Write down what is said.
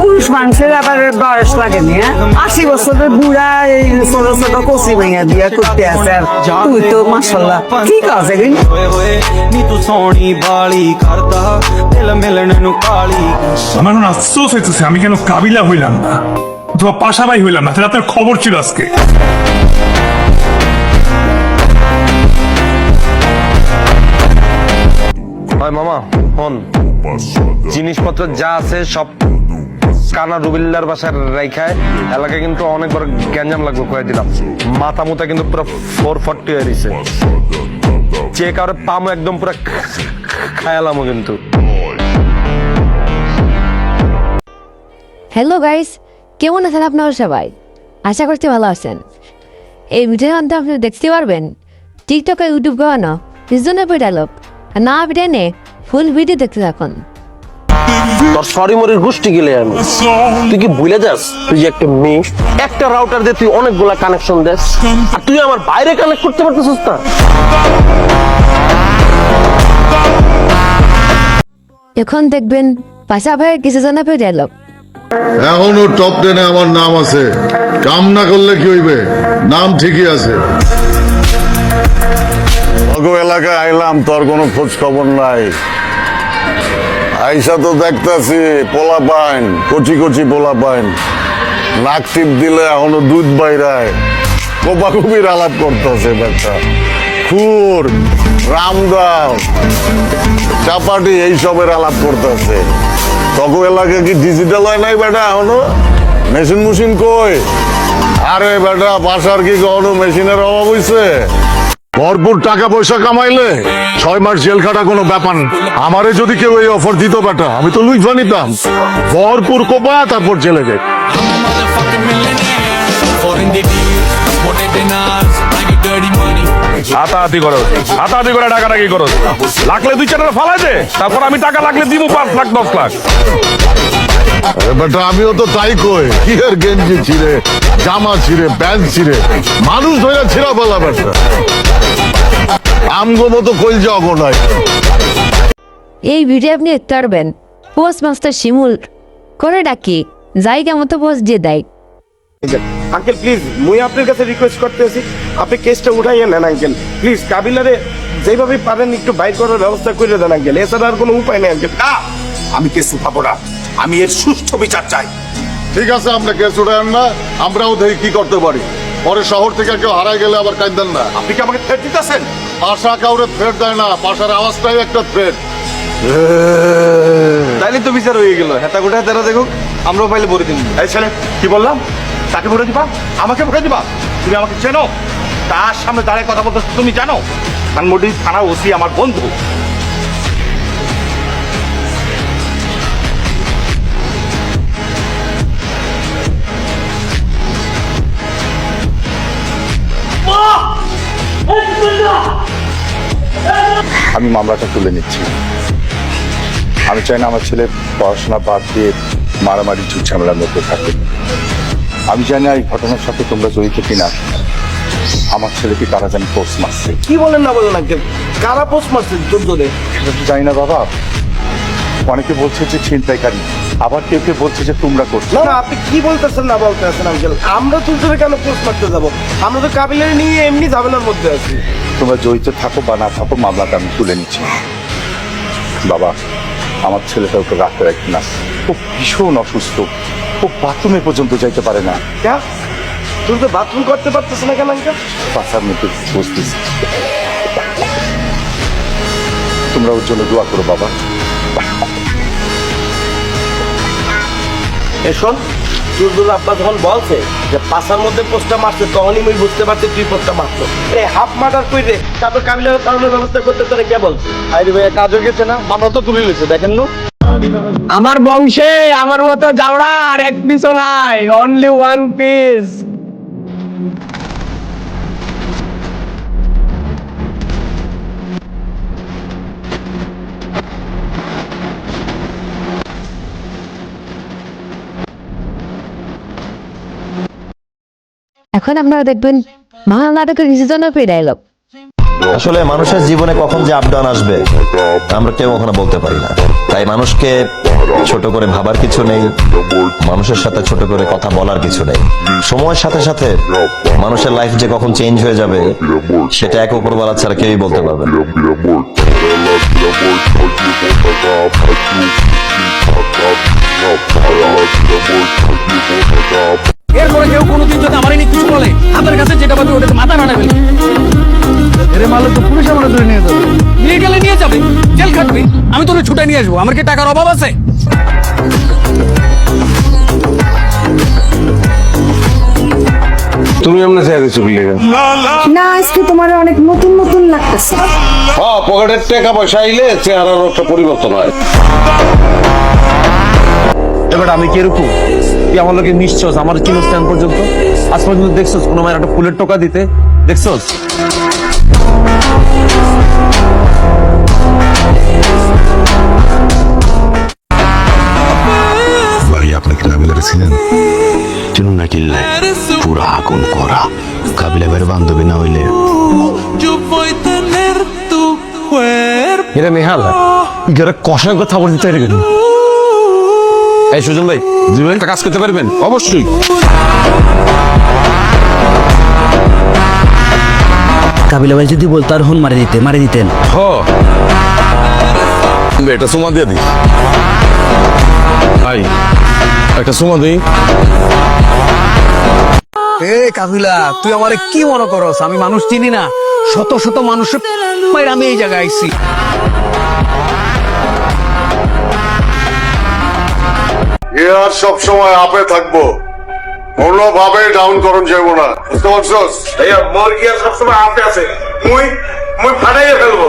পুরুষ মানুষের আবার বয়স লাগে নি হ্যাঁ? আশি বুড়া এই ছোট ছোট কচি দিয়া করতে আছে আর তুই তো মাসাল্লাহ আমার আফসোস হইতেছে আমি কেন কাবিলা হইলাম না? অথবা পাশাবাই হইলাম না? তাহলে আপনার খবর ছিল আজকে। মামা হন জিনিসপত্র যা আছে সব কানা রুবিল্লার বাসায় রাইখায় এলাকায় কিন্তু অনেক বড় গ্যাঞ্জাম লাগবে কয়ে দিলাম। মাথা মুতা কিন্তু পুরো ফোর ফর্টি হয়ে দিছে যে কারও পামো একদম পুরো খায়ালামো কিন্তু। হ্যালো গাইস কেমন আছেন আপনারা সবাই? আশা করছি ভালো আছেন। এই ভিডিওর মধ্যে আপনি দেখতে পারবেন টিকটকে ইউটিউব গাওয়ানো পিছনে ডায়লগ না ভিডিও নে ফুল ভিডিও দেখতে থাকুন। তোর সরি মরির গোষ্ঠী গেলে আমি। তুই কি ভুলে যাস? তুই যে একটা মেয়ে একটা রাউটার দিয়ে তুই অনেকগুলা কানেকশন দেস। আর তুই আমার বাইরে কানেক্ট করতে পারতেছিস না। এখন দেখবেন পাশা ভাইয়ের কিছু জনের ডায়লগ এখনও টপ টেনে আমার নাম আছে। কাম না করলে কি হইবে? নাম ঠিকই আছে। অগো এলাকায় আইলাম তোর কোনো খোঁজ খবর নাই। আইসা তো দেখতাছি পোলা পাইন কচি কচি পোলা পাইন নাক টিপ দিলে এখনও দুধ বাইরায়। কোপাকুপির আলাপ করতেছে বেটা খুর রামদাও চাপাটি এইসবের আলাপ করতেছে। তক এলাকায় কি ডিজিটাল হয় নাই বেটা এখনও? মেশিন মুশিন কই? আরে বেটা, বাসার কি কখনো মেশিনের অভাব হইছে? ভরপুর টাকা পয়সা কামাইলে ছয় মাস জেল খাটা কোনো ব্যাপার না। আমারে যদি কেউ এই অফার দিত বেটা, আমি তো লুইফা নিতাম ভরপুর কোপা, তারপর জেলে money. হাতাহাতি করো হাতাহাতি করে টাকাটা কি করো লাগলে দুই চারটা ফালাই দে তারপর আমি টাকা লাগলে দিব পাঁচ লাখ, দশ লাখ বেটা আমিও তো তাই কই। কি এর গেঞ্জি ছিঁড়ে জামা ছিঁড়ে প্যান্ট ছিঁড়ে? মানুষ ধরে ছিঁড়া বলা বেটা। আমগো মতো কইল নাই। এই ভিডিও আপনি দেখতে পারবেন। পোস্ট মাস্টার শিমুল করে ডাকি জায়গা মতো পোস্ট দিয়ে দেয়। আঙ্কেল প্লিজ মুই আপনার কাছে রিকোয়েস্ট করতেছি। আপনি কেসটা উঠাইয়ে নেন আঙ্কেল। প্লিজ কাবিলারে যেভাবে পারেন একটু বাইর করার ব্যবস্থা করে দেন আঙ্কেল। এছাড়া আর কোনো উপায় নেই আঙ্কেল। আমি কেস উঠাবো না। আমি এর সুষ্ঠু বিচার চাই। ঠিক আছে আমরা কেস উঠান না আমরাও দেখি কি করতে পারি। পরে শহর থেকে কেউ হারাই গেলে আবার কাঁদেন না। আপনি কি আমাকে থ্রেট দিতেছেন? পাশা কাউরে থ্রেট দেয় না পাশার আওয়াজটাই একটা থ্রেট তাইলে তো বিচার হয়ে গেল। হেতা গোটা হেতারা দেখুক আমরাও পাইলে ভরে দিন এই ছেলে কি বললাম? তাকে ভরে দিবা? আমাকে ভরে দিবা? তুমি আমাকে চেনো? তার সামনে দাঁড়িয়ে কথা বলতে তুমি জানো? ধানমন্ডি থানা ওসি আমার বন্ধু। আমি মামলাটা তুলে নিচ্ছি। আমি চাই না আমার ছেলে পড়াশোনা বাদ দিয়ে মারামারি ঝুট ঝামেলার মধ্যে থাকে আমি জানি এই ঘটনার সাথে তোমরা জড়িত কিনা। আমার ছেলেকে কারা জানি পোস্ট মারছে? কি বলেন না বলেন আঙ্কেল কারা পোস্ট মারছে তোর জোরে জানি না বাবা। অনেকে বলছে যে ছিনতাইকারী। আবার কেউ কেউ বলছে যে তোমরা করছ। না আপনি কি বলতেছেন না বলতেছেন আঙ্কেল? আমরা জোরে কেন পোস্ট মারতে যাব? আমরা তো কাবিলারে নিয়ে এমনি ঝামেলার মধ্যে আছি। তোমরা জড়িত থাকো বা না থাকো মামলাটা আমি তুলে নিচ্ছি। বাবা আমার ছেলেটা ওকে রাখতে রাখি না। ও ভীষণ অসুস্থ। ও বাথরুমে পর্যন্ত যাইতে পারে না। তুই তো বাথরুম করতে পারতেছ না কেন পাশার মধ্যে বসতেছি। তোমরা ওর জন্য দোয়া করো বাবা। এ শোন তোর আব্বা যখন বলছে যে পাশার মধ্যে পোস্টটা মারছে তখনই আমি বুঝতে পারছি তুই পোস্টটা মারছো। এই হাফ মার্ডার কই রে তারপর কাবিলার কারণের ব্যবস্থা করতে তোরা কে বলছে? আরে ভাই কাজও গেছে না মামলা তো তুলে নিয়েছে দেখেন না। আমার বংশে আমার মতো যাওড়া আর এক পিছনায় নাই অনলি ওয়ান পিস এখন আপনারা দেখবেন মহা নাটকের কিছু জনপ্রিয় ডায়লগ আসলে মানুষের জীবনে কখন যে আপডাউন আসবে, আমরা কেউ কখনো বলতে পারি না। তাই মানুষকে ছোট করে ভাবার কিছু নেই, মানুষের সাথে ছোট করে কথা বলার কিছু নেই। সময়ের সাথে সাথে মানুষের লাইফ যে কখন চেঞ্জ হয়ে যাবে, সেটা এক উপরবেলা ছাড়া কেউই বলতে পারবে এরপরে কেউ কোনোদিন যদি আমার নিয়ে কিছু বলে হাতের কাছে যেটা পাবে ওটাতে মাথা নাড়া ফেলি এরে মালে তো পুলিশ আমার ধরে নিয়ে যাবে। নিয়ে গেলে নিয়ে যাবে জেল খাটবি। আমি তোরে ছুটে নিয়ে আসব আমার কি টাকার অভাব আছে? তুমি এমনি গেছো বিলে না আজকে তোমার অনেক নতুন নতুন লাগতেছে। হ্যাঁ পকেটের টাকা পয়সা আইলে চেহারার একটা পরিবর্তন হয়। এবার আমি কীরকম তুই আমার লোকে মিশছস আমার চিনো স্ট্যান্ড পর্যন্ত? আজ পর্যন্ত দেখছস কোনো মায়ের একটা ফুলের টোকা দিতে? দেখছস? ছিলেন চিনুন? না কিনলে। পুরা আগুন করা। কাবিলা ভাইয়ের বান্ধবী না হইলে। গেরে কষার কথা বলতে চাই এই সুজন ভাই জি ভাই একটা কাজ করতে পারবেন? অবশ্যই। কাবিলা ভাই যদি বলতো আর হন মারে দিতে মারে দিতেন। হ। এটা সুমা দিয়ে দিই। ভাই একটা সুমা দিই। এ কাবিলা তুই আমারে কি মনে করস? আমি মানুষ চিনি না। শত শত মানুষের আমি এই জায়গায় আইছি। সব সময় আপে থাকব। কোনোভাবে ডাউন করুন যাব না বুঝতে পারছস? ভাইয়া, মোর আর সবসময় আপে আছে। মুই মুই ফাটাইয়ে ফেলব।